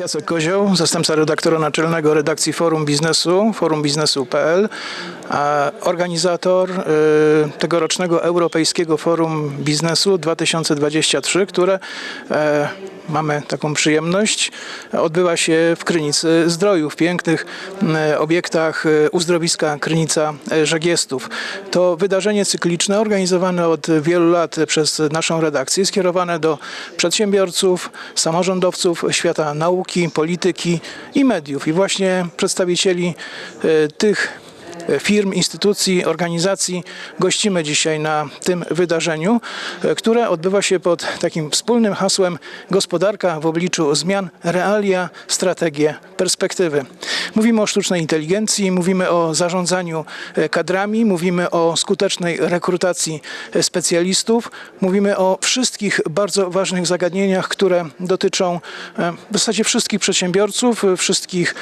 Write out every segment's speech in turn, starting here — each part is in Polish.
Jacek Kozioł, zastępca redaktora naczelnego redakcji Forum Biznesu, forumbiznesu.pl, organizator y, tegorocznego Europejskiego Forum Biznesu 2023, które e, mamy taką przyjemność, odbywa się w Krynicy Zdroju, w pięknych m, obiektach uzdrowiska Krynica Żegiestów. To wydarzenie cykliczne organizowane od wielu lat przez naszą redakcję, skierowane do przedsiębiorców, samorządowców, świata nauki, polityki i mediów. I właśnie przedstawicieli e, tych firm, instytucji, organizacji gościmy dzisiaj na tym wydarzeniu, e, które odbywa się pod takim wspólnym hasłem Gospodarka w obliczu zmian, realia, strategie, perspektywy. Mówimy o sztucznej inteligencji, mówimy o zarządzaniu e, kadrami, mówimy o skutecznej rekrutacji e, specjalistów, mówimy o wszystkich bardzo ważnych zagadnieniach, które dotyczą w zasadzie wszystkich przedsiębiorców, wszystkich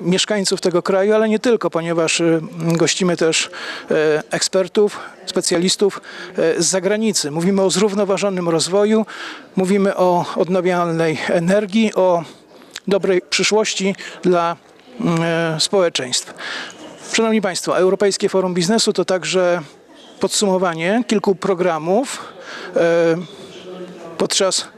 mieszkańców tego kraju, ale nie tylko, ponieważ gościmy też e, ekspertów, specjalistów e, z zagranicy. Mówimy o zrównoważonym rozwoju, mówimy o odnawialnej energii, o dobrej przyszłości dla mm, e, społeczeństw. Szanowni Państwo, Europejskie Forum Biznesu to także podsumowanie kilku programów, podczas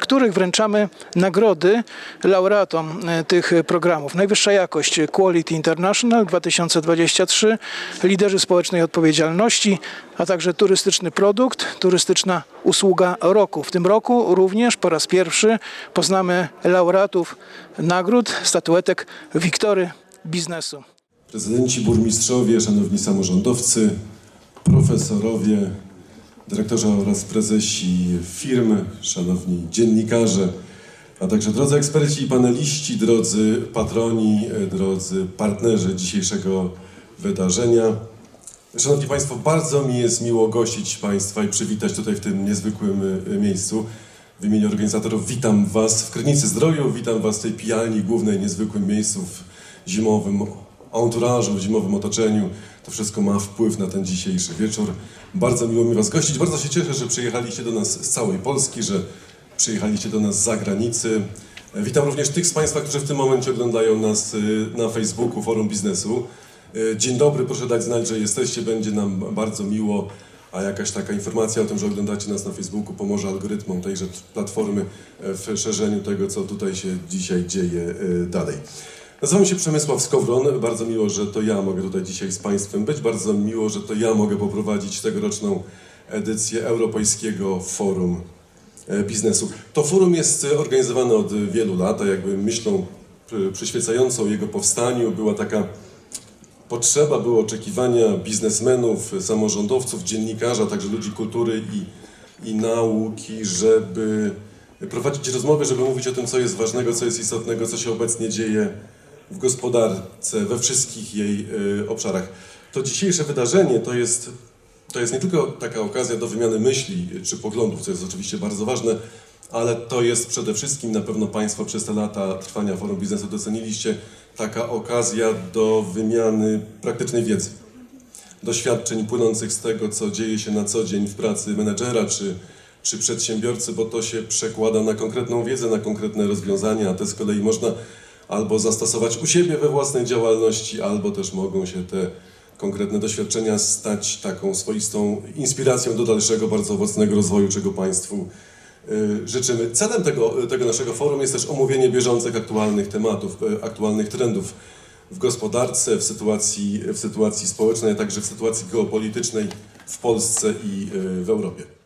których wręczamy nagrody laureatom e, tych programów. Najwyższa jakość Quality International 2023, liderzy społecznej odpowiedzialności, a także turystyczny produkt, turystyczna usługa roku. W tym roku również po raz pierwszy poznamy laureatów nagród, statuetek Wiktory Biznesu. Prezydenci, burmistrzowie, szanowni samorządowcy, profesorowie, dyrektorzy oraz prezesi firm, szanowni dziennikarze, a także drodzy eksperci i paneliści, drodzy patroni, drodzy partnerzy dzisiejszego wydarzenia. Szanowni Państwo, bardzo mi jest miło gościć Państwa i przywitać tutaj w tym niezwykłym e, miejscu. W imieniu organizatorów witam Was w Krynicy Zdroju, witam Was w tej pijalni głównej, niezwykłym miejscu w zimowym anturażu, w zimowym otoczeniu. To wszystko ma wpływ na ten dzisiejszy wieczór. Bardzo miło mi Was gościć. Bardzo się cieszę, że przyjechaliście do nas z całej Polski, że przyjechaliście do nas z zagranicy. Witam również tych z Państwa, którzy w tym momencie oglądają nas y, na Facebooku Forum Biznesu. Y, Dzień dobry, proszę dać znać, że jesteście, będzie nam bardzo miło, a jakaś taka informacja o tym, że oglądacie nas na Facebooku pomoże algorytmom tejże platformy e, w szerzeniu tego, co tutaj się dzisiaj dzieje y, dalej. Nazywam się Przemysław Skowron, bardzo miło, że to ja mogę tutaj dzisiaj z Państwem być, bardzo miło, że to ja mogę poprowadzić tegoroczną edycję Europejskiego Forum e, biznesu. To forum jest e, organizowane od wielu lat, a jakby myślą pr- przyświecającą jego powstaniu była taka potrzeba, były oczekiwania biznesmenów, samorządowców, dziennikarzy, a także ludzi kultury i, i nauki, żeby prowadzić rozmowy, żeby mówić o tym, co jest ważnego, co jest istotnego, co się obecnie dzieje w gospodarce, we wszystkich jej y, obszarach. To dzisiejsze wydarzenie to jest to jest nie tylko taka okazja do wymiany myśli czy poglądów, co jest oczywiście bardzo ważne, ale to jest przede wszystkim, na pewno Państwo przez te lata trwania Forum Biznesu doceniliście, taka okazja do wymiany praktycznej wiedzy, doświadczeń płynących z tego, co dzieje się na co dzień w pracy menedżera czy, czy przedsiębiorcy, bo to się przekłada na konkretną wiedzę, na konkretne rozwiązania, a te z kolei można albo zastosować u siebie we własnej działalności, albo też mogą się te konkretne doświadczenia stać taką swoistą inspiracją do dalszego, bardzo owocnego rozwoju, czego Państwu y, życzymy. Celem tego, tego naszego forum jest też omówienie bieżących, aktualnych tematów, y, aktualnych trendów w gospodarce, w sytuacji, w sytuacji społecznej, a także w sytuacji geopolitycznej w Polsce i y, w Europie.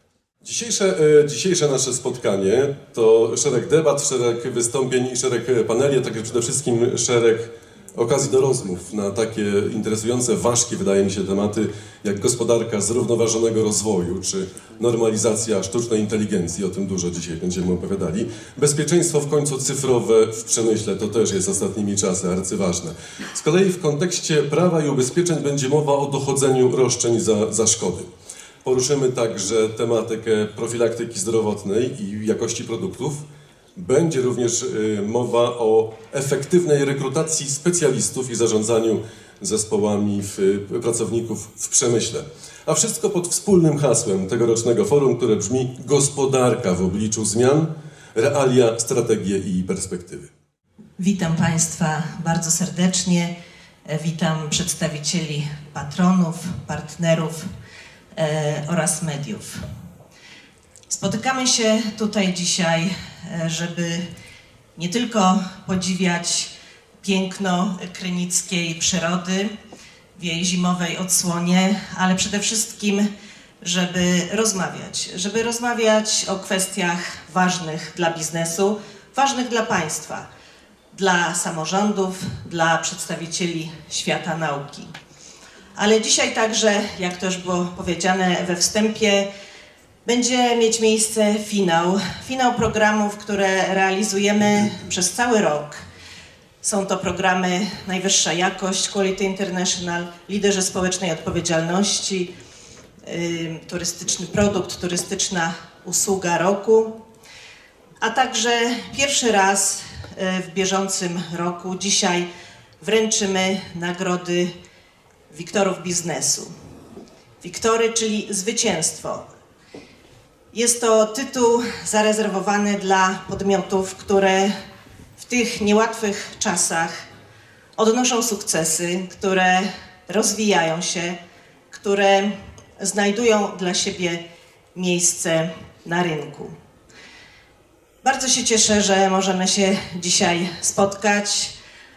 Dzisiejsze, e, dzisiejsze nasze spotkanie to szereg debat, szereg wystąpień i szereg paneli, a także przede wszystkim szereg okazji do rozmów na takie interesujące, ważkie wydaje mi się tematy jak gospodarka zrównoważonego rozwoju czy normalizacja sztucznej inteligencji, o tym dużo dzisiaj będziemy opowiadali. Bezpieczeństwo w końcu cyfrowe w przemyśle to też jest ostatnimi czasy arcyważne. Z kolei w kontekście prawa i ubezpieczeń będzie mowa o dochodzeniu roszczeń za, za szkody. Poruszymy także tematykę profilaktyki zdrowotnej i jakości produktów. Będzie również y, mowa o efektywnej rekrutacji specjalistów i zarządzaniu zespołami w, pracowników w przemyśle. A wszystko pod wspólnym hasłem tegorocznego forum, które brzmi Gospodarka w obliczu zmian, realia, strategie i perspektywy. Witam Państwa bardzo serdecznie. Witam przedstawicieli patronów, partnerów oraz mediów. Spotykamy się tutaj dzisiaj, e, żeby nie tylko podziwiać piękno krynickiej przyrody w jej zimowej odsłonie, ale przede wszystkim, żeby rozmawiać. Żeby rozmawiać o kwestiach ważnych dla biznesu, ważnych dla państwa, dla samorządów, dla przedstawicieli świata nauki. Ale dzisiaj także, jak to już było powiedziane we wstępie, będzie mieć miejsce finał. Finał programów, które realizujemy przez cały rok. Są to programy Najwyższa Jakość, Quality International, Liderzy Społecznej Odpowiedzialności, y, turystyczny produkt, turystyczna usługa roku, a także pierwszy raz y, w bieżącym roku, dzisiaj wręczymy nagrody Wiktorów Biznesu. Wiktory, czyli zwycięstwo. Jest to tytuł zarezerwowany dla podmiotów, które w tych niełatwych czasach odnoszą sukcesy, które rozwijają się, które znajdują dla siebie miejsce na rynku. Bardzo się cieszę, że możemy się dzisiaj spotkać.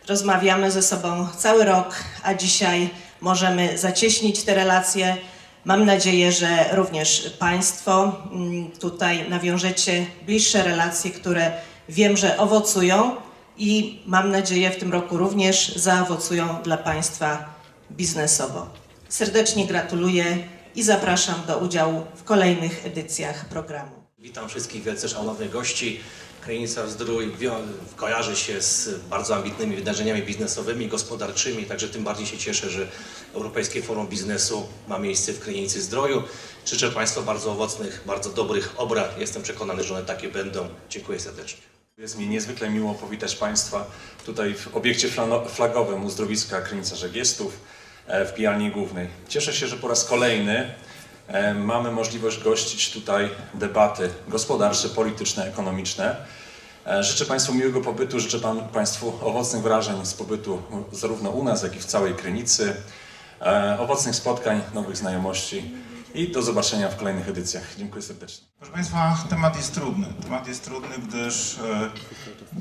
Rozmawiamy ze sobą cały rok, a dzisiaj możemy zacieśnić te relacje. Mam nadzieję, że również Państwo mm, tutaj nawiążecie bliższe relacje, które wiem, że owocują i mam nadzieję w tym roku również zaowocują dla Państwa biznesowo. Serdecznie gratuluję i zapraszam do udziału w kolejnych edycjach programu. Witam wszystkich wielce szanownych gości. Krynica Zdrój kojarzy się z bardzo ambitnymi wydarzeniami biznesowymi, gospodarczymi, także tym bardziej się cieszę, że Europejskie Forum Biznesu ma miejsce w Krynicy Zdroju. Życzę Państwu bardzo owocnych, bardzo dobrych obrad. Jestem przekonany, że one takie będą. Dziękuję serdecznie. Jest mi niezwykle miło powitać Państwa tutaj w obiekcie flagowym uzdrowiska Krynica Żegiestów e, w Pijalni Głównej. Cieszę się, że po raz kolejny mamy możliwość gościć tutaj debaty gospodarcze, polityczne, ekonomiczne. E, Życzę Państwu miłego pobytu, życzę Państwu owocnych wrażeń z pobytu zarówno u nas, jak i w całej Krynicy, e, owocnych spotkań, nowych znajomości i do zobaczenia w kolejnych edycjach. Dziękuję serdecznie. Proszę Państwa, temat jest trudny. Temat jest trudny, gdyż e,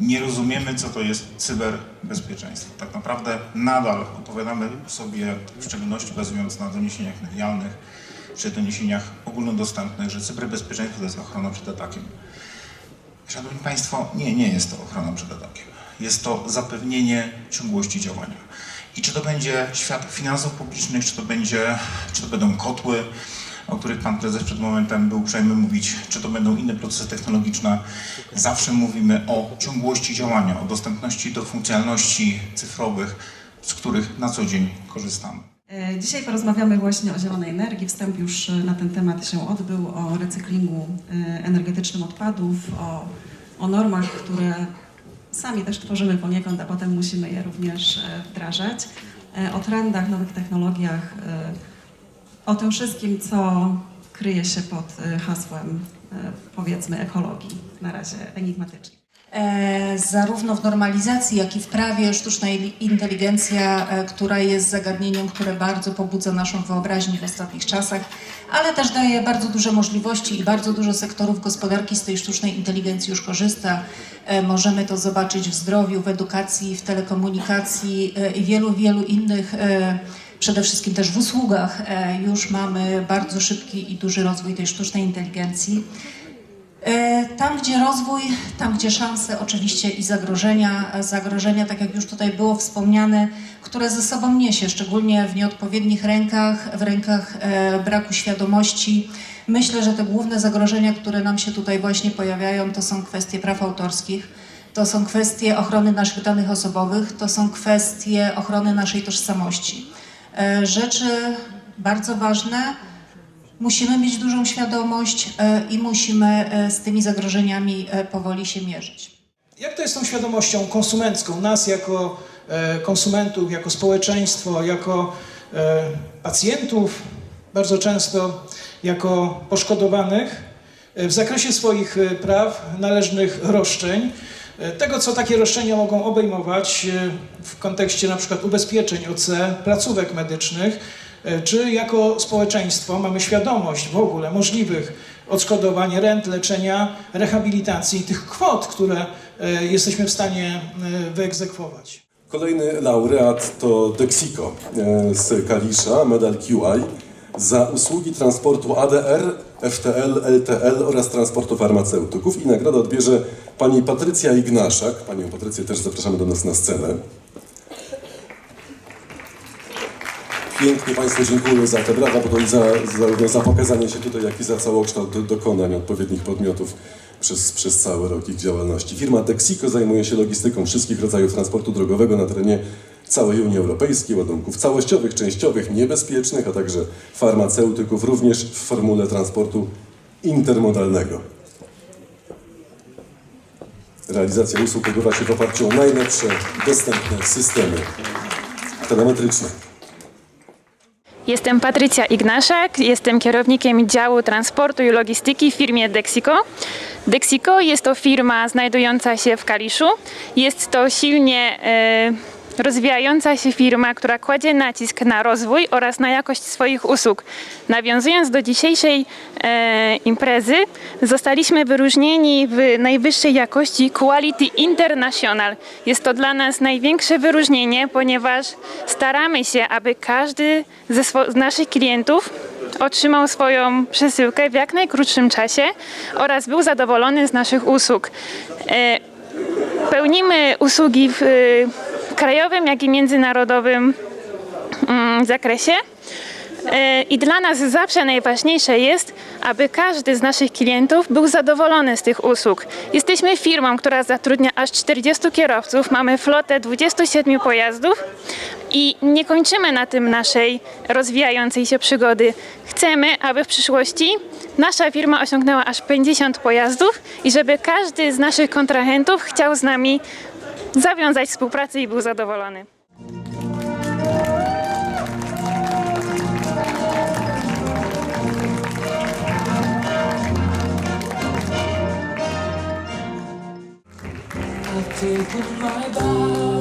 nie rozumiemy, co to jest cyberbezpieczeństwo. Tak naprawdę nadal opowiadamy sobie, w szczególności bazując na doniesieniach medialnych, czy doniesieniach ogólnodostępnych, że cyberbezpieczeństwo to jest ochrona przed atakiem. Szanowni Państwo, nie, nie jest to ochrona przed atakiem. Jest to zapewnienie ciągłości działania. I czy to będzie świat finansów publicznych, czy to, będzie, czy to będą kotły, o których Pan Prezes przed momentem był uprzejmy mówić, czy to będą inne procesy technologiczne, zawsze mówimy o ciągłości działania, o dostępności do funkcjonalności cyfrowych, z których na co dzień korzystamy. E, Dzisiaj porozmawiamy właśnie o zielonej energii. Wstęp już e, na ten temat się odbył, o recyklingu e, energetycznym odpadów, o, o normach, które sami też tworzymy poniekąd, a potem musimy je również wdrażać, o trendach, nowych technologiach, o tym wszystkim, co kryje się pod hasłem, powiedzmy, ekologii, na razie enigmatycznie. E, zarówno w normalizacji, jak i w prawie sztuczna inteligencja, e, która jest zagadnieniem, które bardzo pobudza naszą wyobraźnię w ostatnich czasach, ale też daje bardzo duże możliwości i bardzo dużo sektorów gospodarki z tej sztucznej inteligencji już korzysta. E, możemy to zobaczyć w zdrowiu, w edukacji, w telekomunikacji i wielu, wielu innych przede wszystkim też w usługach już mamy bardzo szybki i duży rozwój tej sztucznej inteligencji. E, Tam, gdzie rozwój, tam, gdzie szanse, oczywiście i zagrożenia. Zagrożenia, tak jak już tutaj było wspomniane, które ze sobą niesie, szczególnie w nieodpowiednich rękach, w rękach e, braku świadomości. Myślę, że te główne zagrożenia, które nam się tutaj właśnie pojawiają, to są kwestie praw autorskich, to są kwestie ochrony naszych danych osobowych, to są kwestie ochrony naszej tożsamości. E, Rzeczy bardzo ważne, Musimy mieć dużą świadomość e, i musimy e, z tymi zagrożeniami e, powoli się mierzyć. Jak to jest z tą świadomością konsumencką, nas jako konsumentów, jako społeczeństwo, jako pacjentów, bardzo często jako poszkodowanych w zakresie swoich praw, należnych roszczeń, tego, co takie roszczenia mogą obejmować w kontekście na przykład ubezpieczeń OC, placówek medycznych, czy jako społeczeństwo mamy świadomość w ogóle możliwych odszkodowań, rent, leczenia, rehabilitacji, tych kwot, które e, jesteśmy w stanie e, wyegzekwować. Kolejny laureat to Dexico e, z Kalisza, medal QI za usługi transportu ADR, FTL, LTL oraz transportu farmaceutyków i nagrodę odbierze pani Patrycja Ignaszak. Panią Patrycję też zapraszamy do nas na scenę. Pięknie Państwu dziękuję za te brawa, bo za, za pokazanie się tutaj, jak i za całokształt do, dokonań odpowiednich podmiotów przez, przez cały rok ich działalności. Firma Dexico zajmuje się logistyką wszystkich rodzajów transportu drogowego na terenie całej Unii Europejskiej, ładunków całościowych, częściowych, niebezpiecznych, a także farmaceutyków, również w formule transportu intermodalnego. Realizacja usług odbywa się w oparciu o najlepsze dostępne systemy telemetryczne. Jestem Patrycja Ignaszak, jestem kierownikiem działu transportu i logistyki w firmie Dexico. Dexico jest to firma znajdująca się w Kaliszu. Jest to silnie e, rozwijająca się firma, która kładzie nacisk na rozwój oraz na jakość swoich usług. Nawiązując do dzisiejszej e, imprezy, zostaliśmy wyróżnieni w najwyższej jakości Quality International. Jest to dla nas największe wyróżnienie, ponieważ staramy się, aby każdy ze z naszych klientów otrzymał swoją przesyłkę w jak najkrótszym czasie oraz był zadowolony z naszych usług. E, Pełnimy usługi w y, krajowym, jak i międzynarodowym mm, zakresie. Y, I dla nas zawsze najważniejsze jest, aby każdy z naszych klientów był zadowolony z tych usług. Jesteśmy firmą, która zatrudnia aż 40 kierowców, mamy flotę 27 pojazdów i nie kończymy na tym naszej rozwijającej się przygody. Chcemy, aby w przyszłości nasza firma osiągnęła aż 50 pojazdów i żeby każdy z naszych kontrahentów chciał z nami zawiązać współpracę i był zadowolony. My